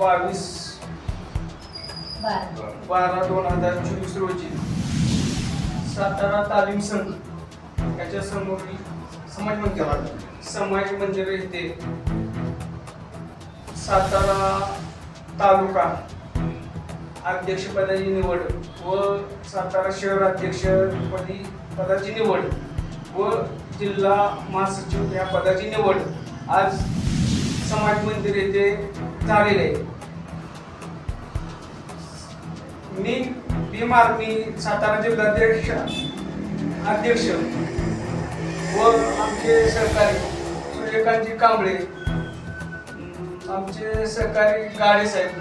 बावीस. बारा. बारा दोन हजार चोवीस रोजी सातारा तालीम संघ याच्या समोरील समाज मंदिर समाज मंदिर येथे सातारा तालुका अध्यक्षपदाची निवड व सातारा शहर अध्यक्षपदी पदाची निवड व जिल्हा महासचिव या पदाची निवड आज समाज मंदिर येथे झालेले आहे. मी भीम आर्मी सातारा जिल्हाध्यक्ष अध्यक्ष व आमचे सहकारी सूर्यकांतजी कांबळे आमचे सहकारी गाडे साहेब.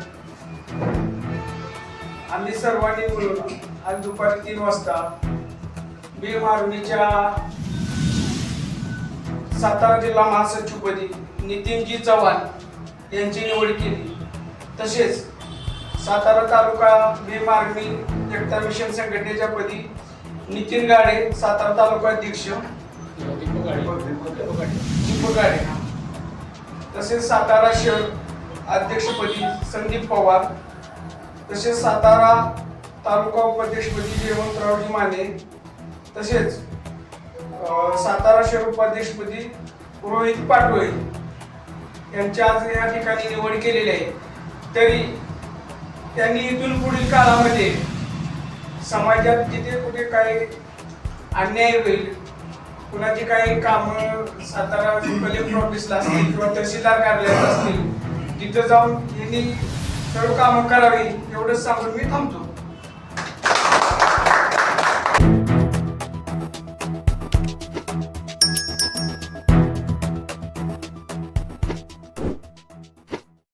आम्ही सर्वांनी मिळून आज दुपारी तीन वाजता भीम आर्मीच्या सातारा जिल्हा महासचिवपदी नितीनजी चव्हाण यांची निवड केली. तसेच सातारा तालुका मे आर्मी एकता मिशन संघटनेच्या पदी नितीन गाडे सातारा तालुका अध्यक्ष. गाडे. तसेच सातारा शहर अध्यक्षपदी संदीप पवार. तसेच सातारा तालुका उपाध्यक्षपदी जयवंतरावजी माने. तसेच सातारा शहर उपाध्यक्षपदी रोहित पाटोळे यांची आज या ठिकाणी निवड केलेली आहे. तरी त्यांनी इथून पुढील काळामध्ये समाजात जिथे कुठे काही अन्याय होईल कुणाची काही कामं सातारा कलेक्टर ऑफिसला असतील किंवा तहसीलदार कार्यालयात असतील तिथं जाऊन यांनी सर्व कामं करावी एवढंच सांगून मी थांबतो.